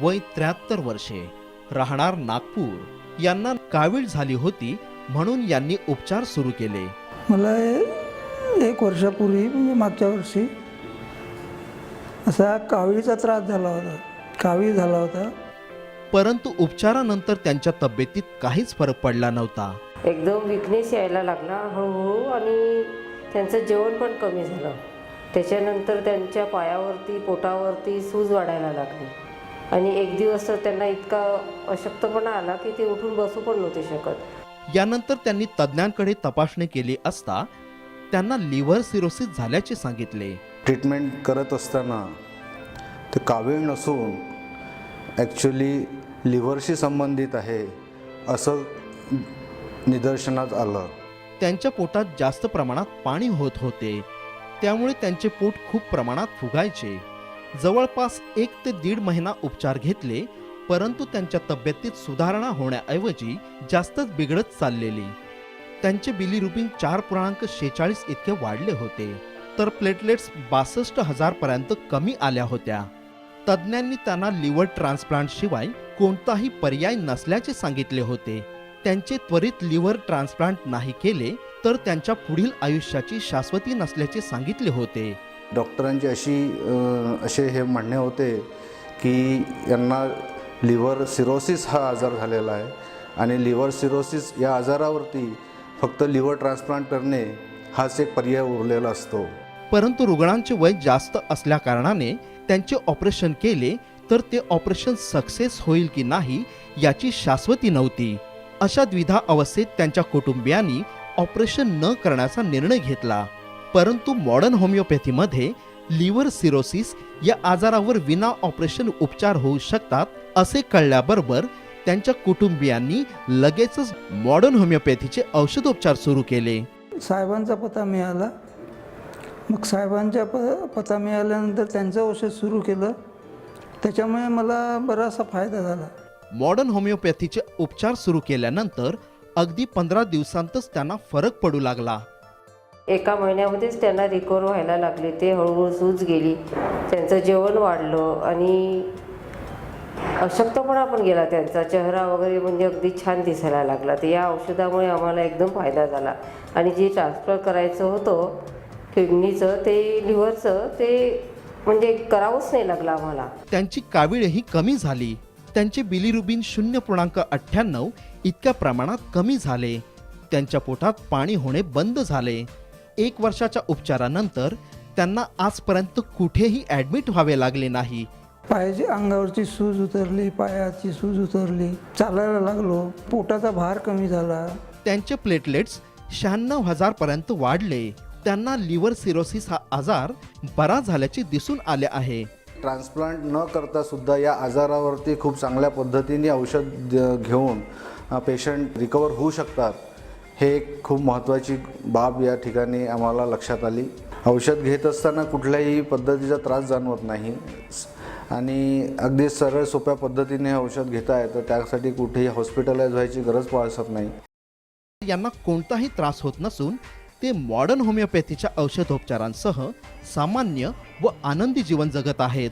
वय त्र्याहत्तर वर्षे. राहणार नागपूर. यांना कावीळ झाली होती म्हणून यांनी उपचार सुरू केले. मला एक वर्षापूर्वी म्हणजे मागच्या वर्षी असा कावीळीचा त्रास झाला होता. कावीळ झाला होता. परंतु उपचारानंतर त्यांच्या तब्येतीत काहीच फरक पडला नव्हता. एकदम विकनेस यायला लागला हळूहळू आणि त्यांचं जेवण पण कमी झालं. त्याच्यानंतर त्यांच्या पायावरती पोटावरती सूज वाढायला लागली. आणि एक दिवस तर त्यांना इतका अशक्तपणा आला की ते उठून बसू पण नव्हते शकत. यानंतर त्यांनी तज्ज्ञांकडे तपासणी केली असता त्यांना लिव्हर सिरोसिस झाल्याचे सांगितले. ट्रीटमेंट करत असताना ते कावीळ नसून ॲक्च्युली लिव्हरशी संबंधित आहे असं निदर्शनात आलं. त्यांच्या पोटात जास्त प्रमाणात पाणी होत होते. त्यामुळे त्यांचे पोट खूप प्रमाणात फुगायचे. जवळपास एक ते दीड महिना उपचार घेतले परंतु त्यांच्या तब्येतीत सुधारणा होण्याऐवजी जास्तच बिघडत चाललेली. त्यांचे बिलिरुबिन चार पूर्णांक शेचाळीस इतके वाढले होते तर प्लेटलेट्स बासष्ट हजार पर्यंत कमी आल्या होत्या. तज्ज्ञांनी त्यांना लिव्हर ट्रान्सप्लांट शिवाय कोणताही पर्याय नसल्याचे सांगितले होते. त्यांचे त्वरित लिव्हर ट्रान्सप्लांट नाही केले तर त्यांच्या पुढील आयुष्याची शाश्वती नसल्याचे सांगितले होते. डॉक्टरांची अशी असे हे म्हणणे होते की यांना लिव्हर सिरोसिस हा आजार झालेला आहे आणि लिव्हर सिरोसिस या आजारावरती फक्त लिव्हर ट्रान्सप्लांट करणे हाच एक पर्याय उरलेला असतो. परंतु रुग्णांचे वय जास्त असल्या कारणाने त्यांचे ऑपरेशन केले तर ते ऑपरेशन सक्सेस होईल की नाही याची शाश्वती नव्हती. अशा द्विधा अवस्थेत त्यांच्या कुटुंबियांनी ऑपरेशन न करण्याचा निर्णय घेतला. परंतु मॉडर्न होमिओपॅथीमध्ये लिव्हर सिरोसिस या आजारावर विना ऑपरेशन उपचार होऊ शकतात असे कळल्याबरोबर त्यांच्या कुटुंबियांनी लगेचच मॉडर्न होमिओपॅथीचे औषधोपचार सुरू केले. साहेबांचा पत्ता मिळाला. मग साहेबांच्या प पत्ता मिळाल्यानंतर त्यांचं औषध सुरू केलं. त्याच्यामुळे मला बराचसा फायदा झाला. मॉडर्न होमिओपॅथीचे उपचार सुरू केल्यानंतर अगदी पंधरा दिवसांतच त्यांना फरक पडू लागला. एका महिन्यामध्येच त्यांना रिकवर व्हायला लागले. ते हळूहळू सूज गेली. त्यांचं जेवण वाढलं आणि अशक्तपणा पण गेला त्यांचा. चेहरा वगैरे म्हणजे अगदी छान दिसायला लागला. तर या औषधामुळे आम्हाला एकदम फायदा झाला. आणि जे ट्रान्सफर करायचं होतं किडनीचं ते लिव्हरचं ते म्हणजे करावंच नाही लागलं आम्हाला. त्यांची कावीळही कमी झाली. त्यांचे बिलिरुबिन शून्य पूर्णांक अठ्ठ्याण्णव इतक्या प्रमाणात कमी झाले. त्यांच्या पोटात पाणी होणे बंद झाले. एक वर्षाच्या उपचारानंतर त्यांना आजपर्यंत कुठेही ॲडमिट व्हावे लागले नाही. पायाची अंगावरची सूज उतरली पायाची सूज उतरली चालायला लागलो पोटाचा भार कमी झाला. त्यांचे प्लेटलेट्स शहाण्णव हजार पर्यंत वाढले. त्यांना लिव्हर सिरोसिस हा आजार बरा झाल्याचे दिसून आले आहे. ट्रान्सप्लांट न करता सुद्धा या आजारावरती खूप चांगल्या पद्धतीने औषध घेऊन पेशंट रिकवर होऊ शकतात. हे एक खूप महत्त्वाची बाब या ठिकाणी आम्हाला लक्षात आली. औषध घेत असताना कुठल्याही पद्धतीचा त्रास जाणवत नाही. आणि अगदी सरळ सोप्या पद्धतीने औषध घेता येतं त्यासाठी कुठेही हॉस्पिटलाइज व्हायची गरज भासत नाही. यांना कोणताही त्रास होत नसून ते मॉडर्न होमिओपॅथीच्या औषधोपचारांसह सामान्य व आनंदी जीवन जगत आहेत.